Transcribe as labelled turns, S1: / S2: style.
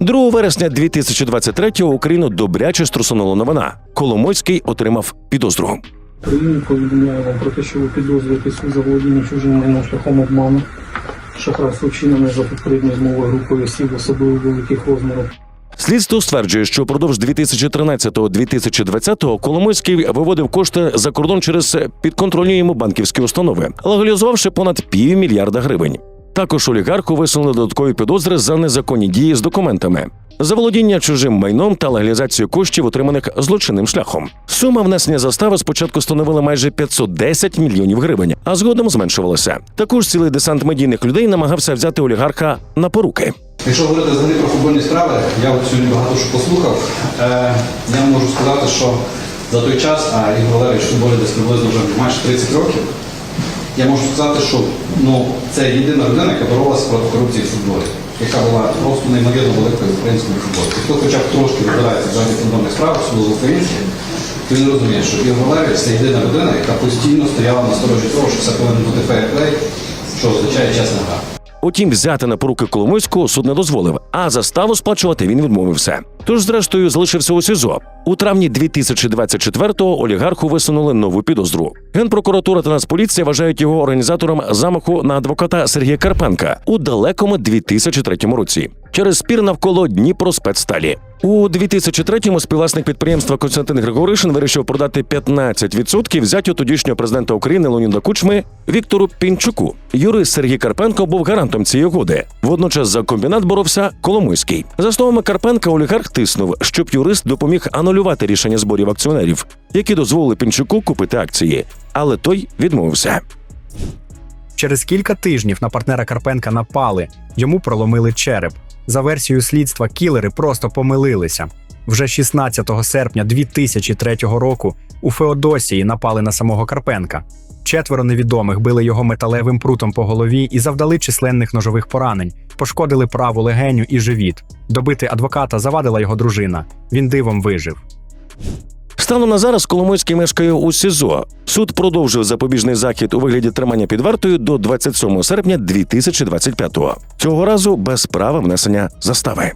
S1: 2 вересня 2023-го Україну добряче струсунула новина. Коломойський отримав підозру.
S2: Україну повідомляю вам про те, що ви підозрюєтесь у заволодінні чужим майном шляхом обману. Шахрайство вчинене за попередньою змовою групою осіб особливо великих розмірів.
S1: Слідство стверджує, що впродовж 2013-2020 Коломойський виводив кошти за кордон через підконтрольні йому банківські установи, легалізувавши понад півмільярда гривень. Також олігарху висунули додаткові підозри за незаконні дії з документами. Заволодіння чужим майном та легалізацію коштів, отриманих злочинним шляхом. Сума внесення застави спочатку становила майже 510 мільйонів гривень, а згодом зменшувалася. Також цілий десант медійних людей намагався взяти олігарха на поруки.
S3: Якщо говорити взагалі про футбольні справи, я сьогодні багато що послухав. Е, я можу сказати, що за той час, а Ігор Валерійович футболі десь приблизно вже майже 30 років, я можу сказати, що ну, це єдина людина, яка боролася проти корупції в футболі, яка була просто неймовірно великою в українському футболі. Хто хоча б трошки розбирається в футбольних справах, особливо українських, то він розуміє, що Ігор Валерійович це єдина людина, яка постійно стояла на сторожі того, що це повинен бути фейерплей, що означає чесна гра.
S1: Утім, взяти на поруки Коломойського суд не дозволив, а заставу сплачувати він відмовився. Тож, зрештою, залишився у СІЗО. У травні 2024-го олігарху висунули нову підозру. Генпрокуратура та Нацполіція вважають його організатором замаху на адвоката Сергія Карпенка у далекому 2003 році через спір навколо Дніпроспецсталі. У 2003-му співвласник підприємства Константин Григоришин вирішив продати 15% взятю тодішнього президента України Леоніда Кучми Віктору Пінчуку. Юрист Сергій Карпенко був гарантом цієї угоди. Водночас за комбінат боровся Коломойський. За словами Карпенка, олігарх тиснув, щоб юрист допоміг анулювати рішення зборів акціонерів, які дозволили Пінчуку купити акції. Але той відмовився.
S4: Через кілька тижнів на партнера Карпенка напали, йому проломили череп. За версією слідства, кілери просто помилилися. Вже 16 серпня 2003 року у Феодосії напали на самого Карпенка. Четверо невідомих били його металевим прутом по голові і завдали численних ножових поранень, пошкодили праву легеню і живіт. Добити адвоката завадила його дружина. Він дивом вижив.
S1: Станом на зараз Коломойський мешкає у СІЗО. Суд продовжив запобіжний захід у вигляді тримання під вартою до 27 серпня 2025-го. Цього разу без права внесення застави.